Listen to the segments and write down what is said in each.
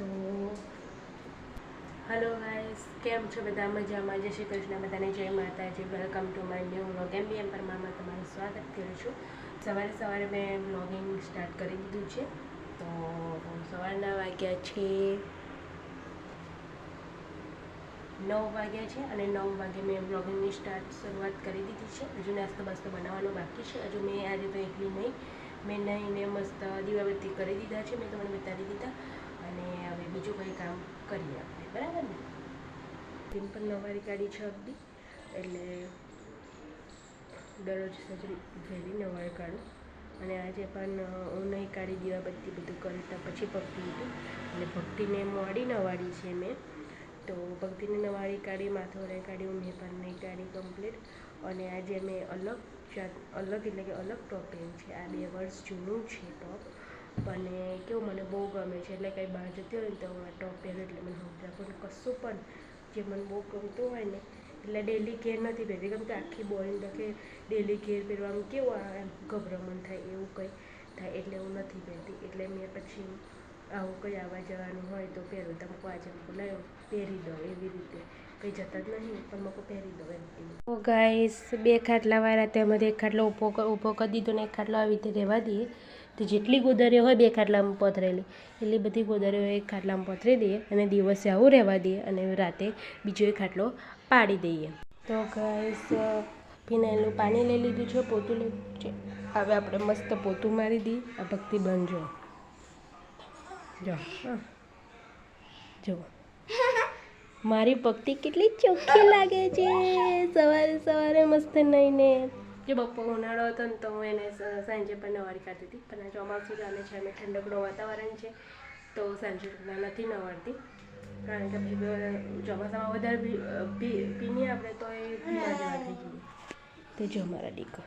તો hello guys, કેમ છો બધા? મજામાં? જય શ્રી કૃષ્ણ. બધાને જય માતાજી. Welcome to my new vlog M B M પરમામાં તમારું સ્વાગત કરું છું. સવારે સવારે મેં વ્લોગિંગ સ્ટાર્ટ કરી દીધું છે. તો સવારના વાગ્યા છે નવ વાગ્યા છે અને નવ વાગે મેં વ્લોગિંગની સ્ટાર્ટ શરૂઆત કરી દીધી છે. હજુ નાસ્તો બાસ્તો બનાવવાનો બાકી છે. હજુ મેં આજે તો એકલી નહીં. મેં નહીંને મસ્ત દીવાબત્તી કરી દીધા છે. મેં તમને બતાવી દીધા. બીજું કંઈ કામ કરીએ આપણે, બરાબર ને? સિમ્પલ નવારી કાઢી છે અબધી, એટલે દરરોજ સજરી વહેલી નવારી કાઢું. અને આજે પણ હું નહીં કાઢી દીવાબત્તી બધું કરતા પછી ભક્તિ હતું. એટલે ભક્તિને મોડી નવાડી છે મેં. તો ભક્તિને નવાળી કાઢી માથોરે કાઢી મેં પણ નહીં કાઢી કમ્પ્લીટ અને આજે મેં અલગ જાત, અલગ એટલે કે અલગ ટોપ પહેર્યું છે. આ બે વર્ષ જૂનું છે ટોપ. પણ કેવું મને બહુ ગમે છે, એટલે કંઈ બહાર જતી હોય ને તો હું આ ટોપ પહેરું એટલે મને સમજા પણ કશું પણ જે મને બહુ ગમતું હોય ને, એટલે ડેલી કેર નથી પહેરતી. કેમ કે આખી બોડી કે ડેલી કેર પહેરવાનું કેવું એમ ગભરામણ થાય, એવું કંઈ થાય એટલે હું નથી પહેરતી. એટલે મેં પછી આવું કંઈ આવવા જવાનું હોય તો પહેરું. તમે કોઈ આજે મૂકો પહેરી દો. એવી રીતે. કંઈ જતા જ નહીં, પણ મૂકો પહેરી દો એમ તો ગાઈસ, બે ખાટલા વાળા તેમાંથી એક ખાટલો ઊભો ઊભો કરી દીધો ને એક ખાટલો આવી રીતે રહેવા દઈએ. તો જેટલી ગોદરીઓ હોય બે ખાટલામાં પથરેલી. એટલી બધી ગોદરીઓ એક ખાટલામાં પથરી દઈએ અને દિવસે આવું રહેવા દઈએ અને રાતે બીજો એક ખાટલો પાડી દઈએ. તો ગાઈસ ફિનાઇલનું પાણી લઈ લીધું છે, પોતું લીધું છે. હવે આપણે મસ્ત પોતું મારી દઈએ આ ભક્તિ બનજો જો. હા. જો. મારી ભક્તિ કેટલી ચોખ્ખી લાગે છે. સવારે સવારે મસ્ત નહીને જો બપોર ઉનાળો હતો ને તો હું એને સાંજે પણ નવારી કાઢતી હતી. પણ આ ચોમાસું ચાલે છે અમે ઠંડકનું વાતાવરણ છે, તો સાંજે નથી નવારતી. કારણ કે ચોમાસામાં વધારે પીને આપણે તો એ જેવા થઈ જઈએ. તે જો મારા દીકરો.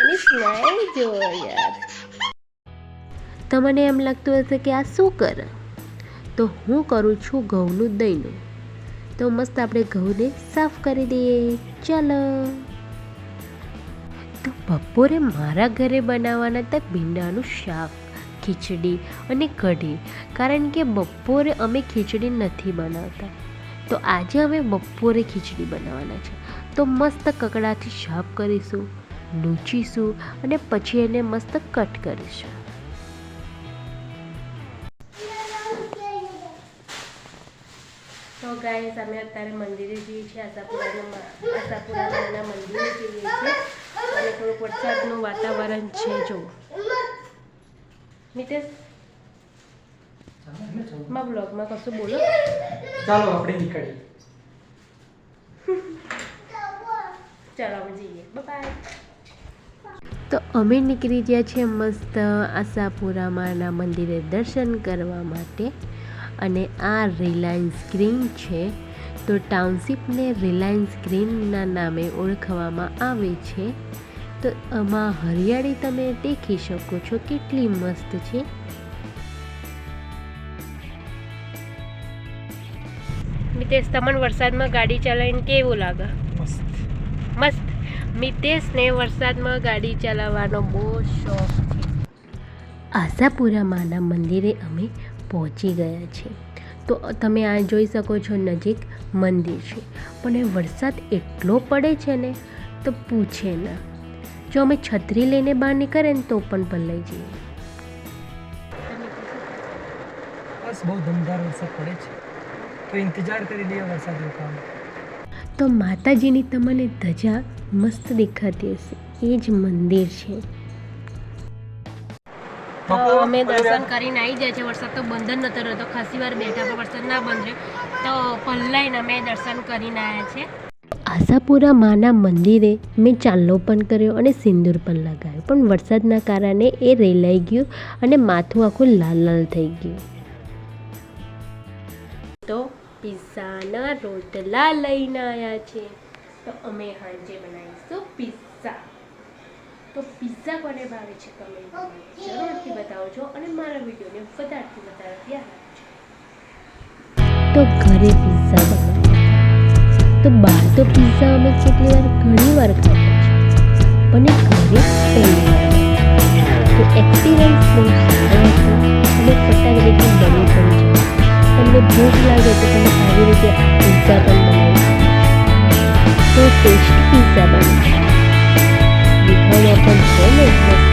એની યાર. તમને એમ લાગતું હશે કે આ શું કરે? તો હું કરું છું ઘઉંનું દહીંનું. તો મસ્ત આપણે ઘઉંને સાફ કરી દઈએ. ચાલો. તો બપોરે મારા ઘરે બનાવવાના હતા ભીંડાનું શાક, ખીચડી અને કઢી. કારણ કે બપોરે અમે ખીચડી નથી બનાવતા. તો આજે અમે બપોરે ખીચડી બનાવવાના છે. તો મસ્ત કકડાથી સાફ કરીશું લૂંચીશું અને પછી એને મસ્ત કટ કરીશું. તો ગાઈસ અમે અત્યારે મંદિરે જઈએ છીએ આશાપુરાના આશાપુરાના મંદિરે જઈએ છીએ. અને થોડુંક વરસાદનું વાતાવરણ છે જો. મિતેશમાં બ્લોગમાં કશું બોલો? ચાલો આપણે નીકળીએ. ચાલો અમે જઈએ. બાય તો અમે નીકળી ગયા છીએ મસ્ત આશાપુરામાના મંદિરે દર્શન કરવા માટે. અને આ રિલાયન્સ ગ્રીન છે તો ટાઉનશીપને રિલાયન્સ ગ્રીનના નામે ઓળખવામાં આવે છે. તો આમાં હરિયાળી તમે દેખી શકો છો કેટલી મસ્ત છે. મિતેશ તમને વરસાદમાં ગાડી ચલાવીને કેવું લાગે? મસ્ત. મસ્ત. મિતેશને વરસાદમાં ગાડી ચલાવવાનો બહુ શોખ છે. આશાપુરામાના મંદિરે અમે પહોંચી ગયા છે. તો તમે આ જોઈ શકો છો નજીક મંદિર છે. પણ વરસાદ એટલો પડે છે ને તો પૂછે ના. જો અમે છત્રી લઈને બહાર નીકળે ને તો પણ પલળી જઈએ બસ બહુ ધમધાર વરસાદ પડે છે. તો ઇંતજાર કરી લઈએ વરસાદ રોકાવાનો તો માતાજીની તમને ધજા મસ્ત દેખાતી હશે. એ જ મંદિર છે. તો અમે દર્શન કરીને આવી જાય છે. વરસાદ તો બંધ જ નતો રહેતો ખાસી વાર બેઠા પણ વરસાદ ના બંધ રહ્યો. તો પલ્લાઈને અમે દર્શન કરીને આવ્યા છે. આશાપુરા માના મંદિરે મેં ચાંદલો પણ કર્યો અને સિંદૂર પણ લગાવ્યો. પણ વરસાદના કારણે એ રેલાઈ ગયું અને માથું આખું લાલ લાલ થઈ ગયું. તો પિઝાના રોટલા લઈને આવ્યા છે. તો અમે હાજે બનાવીશું પિઝા. તો પિઝા કોને ભાવે છે કમેન્ટ જરૂરથી બતાવજો અને મારા વિડીયોને વધારથી વધારથી આપજો તો ઘરે પિઝા બનાવ્યા તો બહાર તો પિઝા અમે કેટલી વાર ઘણી વાર ખાધા છે. પણ એ ઘરે પહેલી વાર તો એક્સપિરિયન્સ બહુ સારો અને ફટાક રીતે બની પણ છે. તમને ભૂખ લાગે તો તમે આવી રીતે પિઝા પણ બનાવી તો ટેસ્ટ પિઝા બને 我要挣钱买车